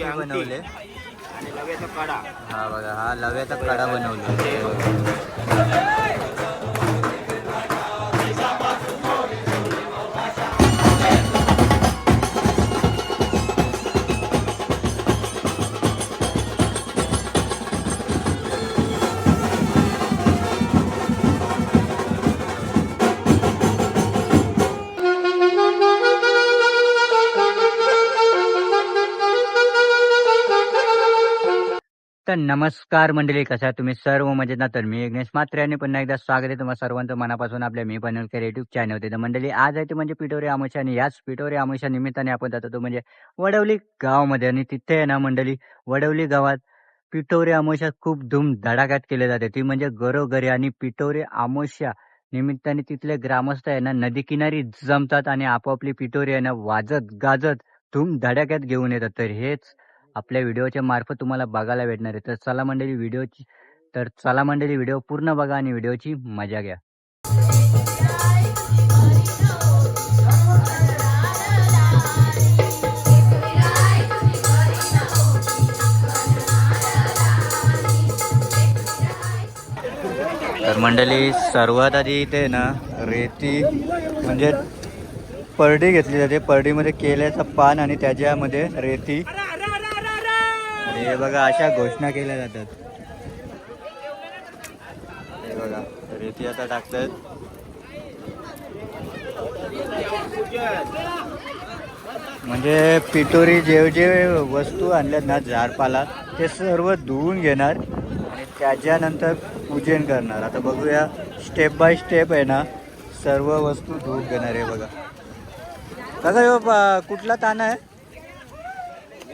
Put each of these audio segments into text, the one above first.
अंगठी. बनवले. आणि लव्याचा कडा. हा बघा हा लव्याचा कडा बनवले. तर नमस्कार मंडळी कशा आहे तुम्ही? सर्व मजेत ना? तर मी यज्ञेश मात्रे आणि पुन्हा एकदा स्वागत आहे तुम्हाला सर्वांचं मनापासून आपल्या मी बनवकर युट्यूब चॅनल होते तर मंडळी आज आहे ते म्हणजे पिठोरी आमोशा आणि याच पिठोरी आमोशा निमित्ताने आपण जातो तो म्हणजे वडवली गावामध्ये. आणि तिथे आहे ना मंडळी वडवली गावात पिठोरी आमोशा खूप धूम धडाक्यात केले जाते. ती म्हणजे घरोघरी आणि पिठोरी आमोशा निमित्ताने तिथले ग्रामस्थ आहे ना नदी किनारी जमतात आणि आपापली पिठोरी आहे ना वाजत गाजत धूम धडाक्यात घेऊन येतात. तर हेच आपल्या व्हिडिओच्या मार्फत तुम्हाला बघायला भेटणार आहे. तर चला मंडळी व्हिडिओची तर चला मंडळी व्हिडिओ पूर्ण बघा आणि व्हिडिओची मजा घ्या. तर मंडळी सर्वात आधी इथे ना रेती म्हणजे परडी घेतली जाते. परडीमध्ये केल्याचं पान आणि त्याच्यामध्ये रेती. हे बघा अशा घोषणा केल्या जातात. हे बघा रेती आता टाकतात. म्हणजे पिटोरी जे जे वस्तू आणल्यात ना झाडपाला ते सर्व धुवून घेणार आणि त्याच्यानंतर पूजन करणार. आता बघूया स्टेप बाय स्टेप आहे ना सर्व वस्तू धुवून घेणार आहे बघा. कसं कुठला ताना आहे?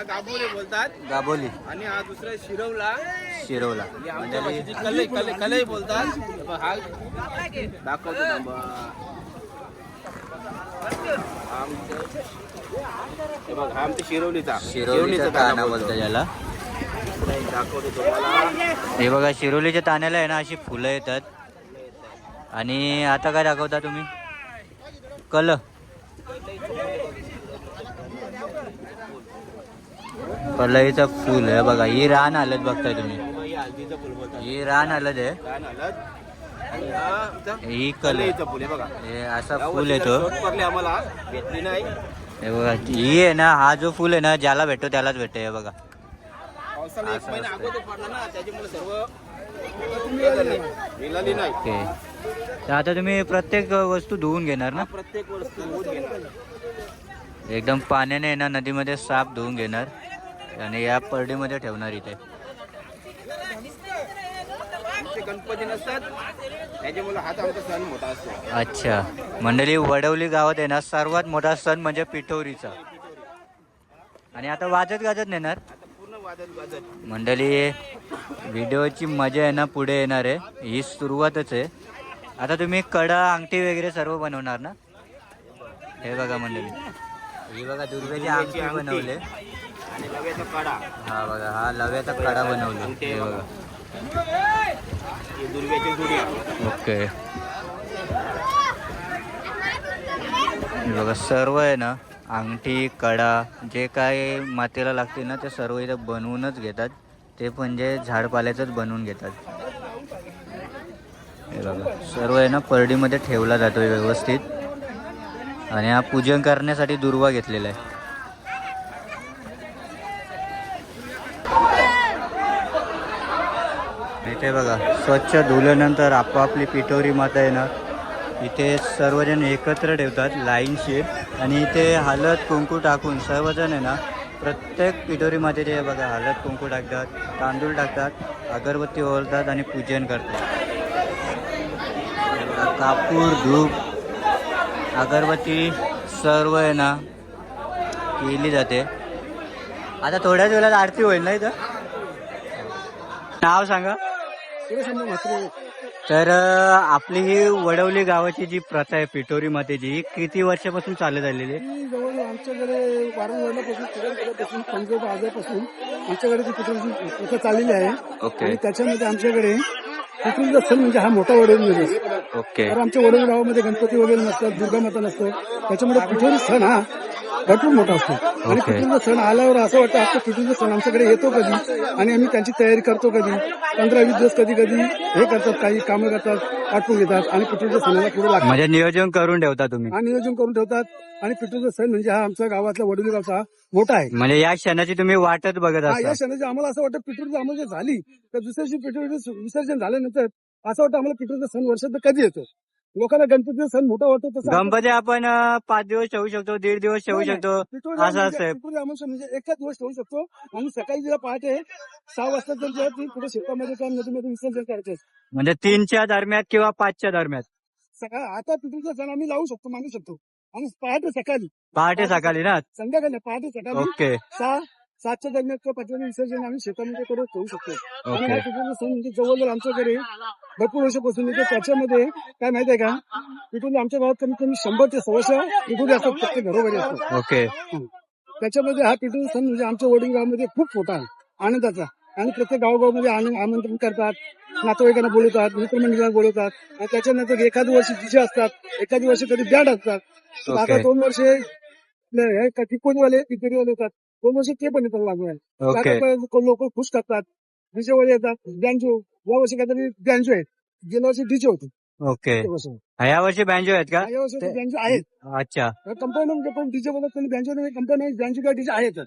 हिला गाबोले बोलतात. गाबोली. आणि हा दुसरा शिरवला. शिरवला. म्हणजे भाषेची कलई कलई कलई बोलतात. हे दाखवतो थांबा. हे बघ हा आमच्या शिरवलीचा. शिरोलीचा ताना दाखवतो तुम्हाला. हे बघा शिरोलीच्या ताण्याला आहे ना अशी फुलं येतात. आणि आता काय दाखवता तुम्ही? कल. कलईचं फुल आहे बघा. ही रान आलं बघताय तुम्ही. हे रान आलं आहे. हा कलईचं फुल आहे. बघा हे असा फुल येतो शोध पडली आम्हाला भेटली नाही हे बघा ही आहे ना हा जो फुल आहे ना ज्याला भेटतो त्यालाच भेटतो हे बघा. ओके. आता तुम्ही प्रत्येक वस्तू धुवून घेणार ना? प्रत्येक वस्तू एकदम पाण्याने ना नदीमध्ये साफ धुवून घेणार. आणि या परडीमध्ये ठेवणार इथे. गणपती नसतात. त्याच्यामुळे हाच आमचा सण मोठा असतो. अच्छा. मंडळी वडवली गावात ना सर्वात मोठा सण म्हणजे पिठोरीचा. आणि आता वाजत गाजत नेणार? मंडळी व्हिडिओची मजा आहे ना पुढे येणार आहे. ही सुरुवातच आहे. आता तुम्ही कडा अंगठी वगैरे सर्व बनवणार ना? हे बघा मंडळी. ही बघा. अंगठी अंगठी. बनवले. आणि लव्याचा कडा हा बघा हा लव्याचा कडा बनवले. हे बघा. जुड्या ओके. बघा सर्व आहे ना अंगठी कडा जे काय मातेला लागते ना ते सर्व इथं बनवूनच घेतात. ते म्हणजे झाडपाल्याचंच बनवून घेतात. हे बघा सर्व आहे ना परडीमध्ये ठेवला जातो व्यवस्थित. आणि हा पूजन करण्यासाठी दुर्वा घेतलेला आहे. ते बघा स्वच्छ धुल्यानंतर आपापली पिठोरी माता आहे ना इथे सर्वजण एकत्र ठेवतात लाईनशीर आणि इथे हलत कुंकू टाकून सर्वजण आहे ना प्रत्येक पिठोरी मातेचे बघा हलत कुंकू टाकतात तांदूळ टाकतात अगरबत्ती ओळतात आणि पूजन करतात. बघा, कापूर धूप अगरबत्ती सर्व आहे ना केली जाते. आता थोड्याच वेळात आरती होईल ना इथं? नाव सांगा. तर आपली ही वडवली गावाची जी प्रथा आहे मातेची ही किती वर्षापासून चालत आलेली आहे? ही जवळ आमच्याकडे वारंवार वडिलापासून पिढ्यानपिढ्यापासून पंजोबा आजोबापासून आमच्याकडे ती प्रथा चाललेली आहे. ओके. आणि त्याच्यामध्ये आमच्याकडे सण म्हणजे हा मोठा वडील दिवस. ओके. तर आमच्या वडोली गावामध्ये गणपती वगैरे नसतात दुर्गा माता नसतो. त्याच्यामुळे पिठोरी सण हा भरपूर मोठा असतो. आणि. पितृंचा सण आल्यावर असं वाटतं आता पितृंचा सण आमच्याकडे येतो कधी? आणि आम्ही त्यांची तयारी करतो कधी? पंधरा वीस दिवस कधी कधी? हे करतात काही कामं करतात आटपून घेतात आणि पितृंच्या सणाला पुढे लागतात. म्हणजे नियोजन करून ठेवता तुम्ही. हा नियोजन करून ठेवतात आणि पितृंचा सण म्हणजे हा आमच्या गावातला वडोली गावचा मोठा आहे. म्हणजे या क्षणाची तुम्ही वाटच बघत हा या असता. क्षणाची आम्हाला असं वाटतं पितृ आम्हाला जर झाली तर दुसऱ्या दिवशी पितृ विसर्जन झाल्यानंतर असं वाटतं आम्हाला पितृचा सण वर्षात कधी येतो? लोकांना गणपतीचा सण मोठा वाटतो तसं गणपती आपण अं, पाच दिवस ठेवू शकतो दीड दिवस ठेवू नाही. शकतो. पितृ असं. पितृ आमचं म्हणजे एकाच दिवस ठेवू शकतो. आणि सकाळी जेव्हा पहाटे सहा वाजता जर जेव्हा ती पुढे शेतामध्ये किंवा नदीमध्ये विसर्जन करायचे म्हणजे तीनच्या दरम्यान किंवा पाचच्या दरम्यान. सकाळ आता पितृचा सण आम्ही लावू शकतो मानू शकतो. आणि पहाटे सकाळी. पहाटे सकाळी ना? संध्याकाळी नाही, पहाटे सकाळी. ओके. सहा सातच्या दरम्यान पाचव्या विसर्जन आम्ही शेतामध्ये करून ठेवू शकतो आणि हा पितृचा सण म्हणजे जवळजवळ आमच्याकडे भरपूर वर्षापासून येतो त्याच्यामध्ये काय माहितीये का तिथून आमच्या गावात कमीत कमी शंभर ते सव्वाशे तिथून असतात प्रत्येक घरोघरी असतात ओके त्याच्यामध्ये हा पिटून सण म्हणजे आमच्या वडील गावामध्ये खूप मोठा आनंदाचा आणि प्रत्येक गावोगावमध्ये आनंद आमंत्रण करतात नातेवाईकांना बोलवतात मित्रमंडळांना बोलवतात आणि त्याच्यानंतर एखाद वर्षी डीजे असतात एखादी वर्षी कधी बँड असतात आता दोन वर्षे टिकोणीवाले पिकेरीवाले येतात दोन वर्ष ते पण येतात लागू ओके. लोक खुश करतात. डीजे वाले येतात. बँजो या वर्षी काहीतरी बँजो आहेत. गेल्या वर्षी डीजे होते. ओके. या वर्षी. बँजो आहेत का? या वर्षी बँजो आहेत. अच्छा. कंपनी पण डीजे बोलत नाही बँजो कंपनी बँजो किंवा डीजे आहेत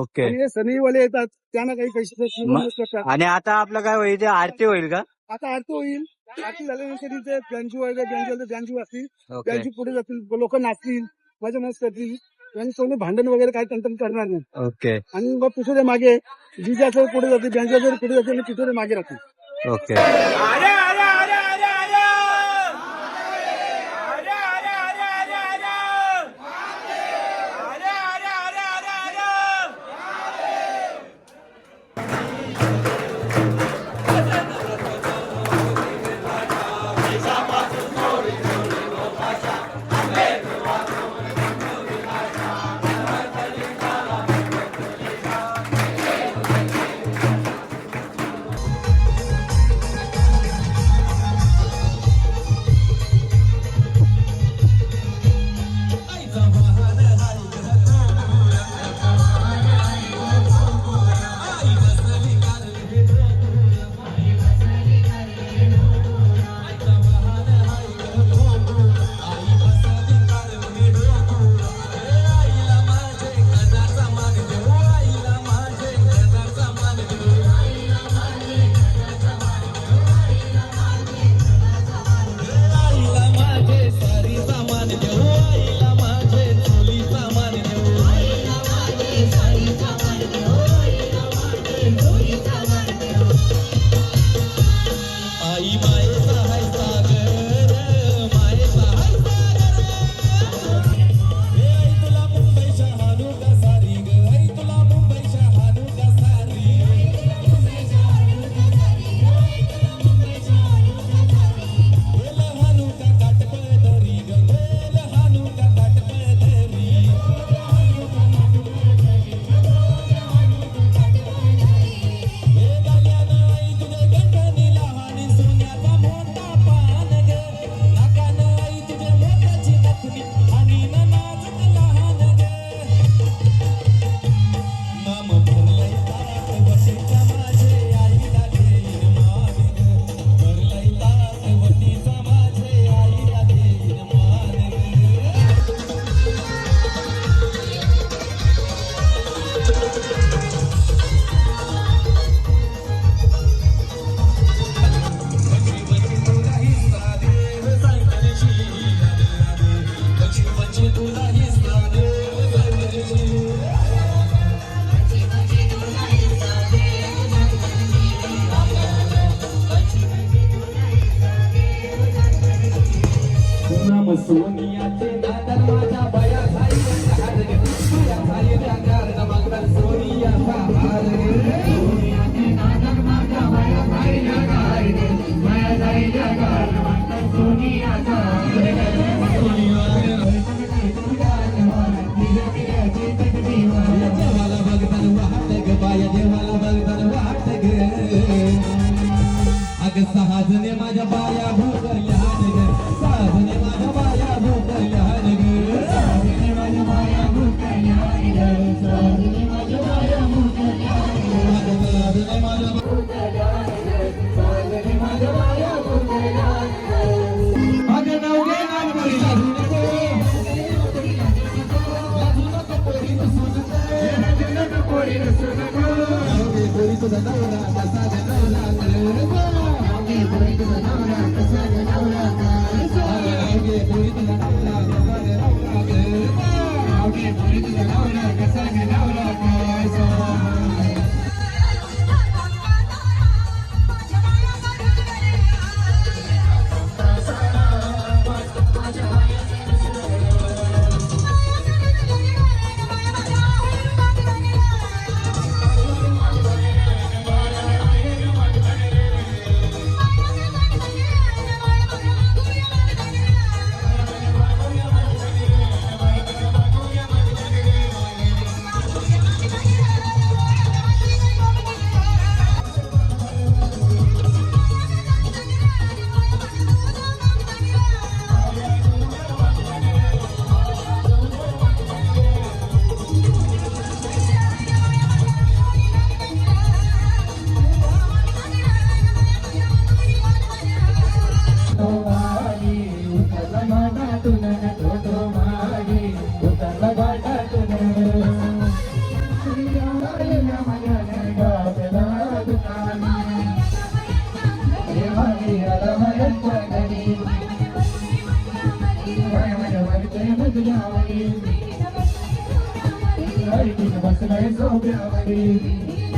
ओके. आणि सनईवाले येतात. त्यांना काही पैसे आणि आता आपलं काय होईल? ते आरती होईल का? आता आरती होईल. आरती झाल्यानंतर इथे बँजू वगैरे बँजू बँजू असतील. बँजू पुढे जातील. लोक नाचतील. मजा मस्त करतील कोणी भांडण वगैरे काही तंत्र करणार नाही. ओके. आणि मग पिठोरे मागे असेल पुढे जातील बँजू असेल पुढे जातील आणि पिठोरे मागे राहतील. Okay. I'm gonna na yi zobe a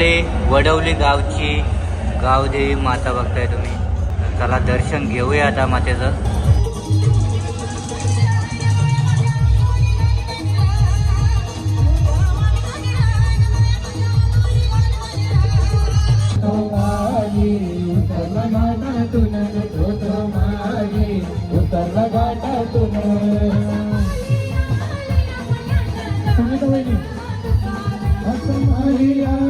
Vadavale Vadavali गावची गावदेवी माता बघताय तुम्ही चला दर्शन घेऊया आता मातेचं Yeah.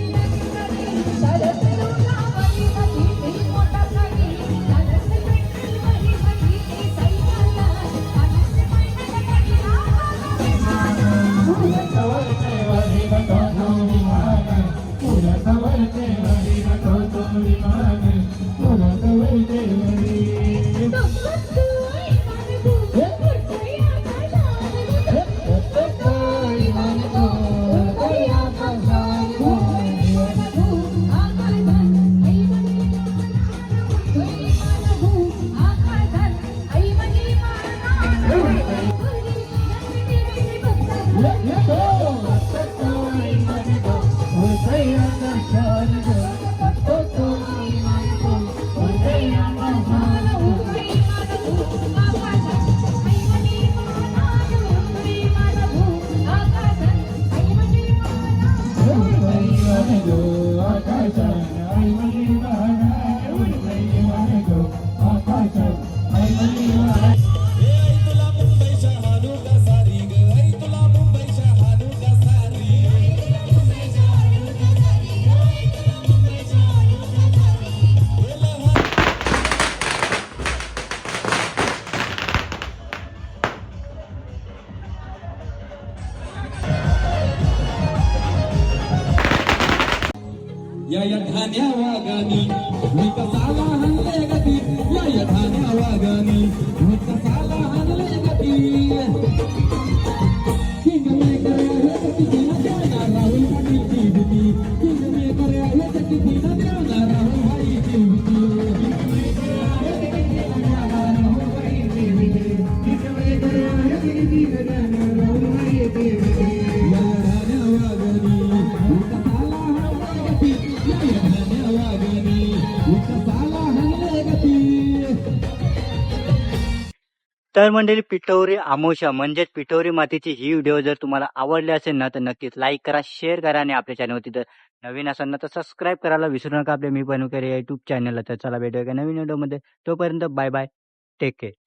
तर मंडळी पिठोरी आमोशा म्हणजेच पिठोरी मातीची ही व्हिडिओ जर तुम्हाला आवडली असेल ना तर नक्कीच लाईक करा शेअर करा आणि आपल्या चॅनलवरती जर नवीन असाल ना तर सबस्क्राईब करायला विसरू नका आपल्या मी बनवकर या युट्यूब चॅनलला तर चला भेटूया नवीन व्हिडिओमध्ये तोपर्यंत बाय बाय टेक केअर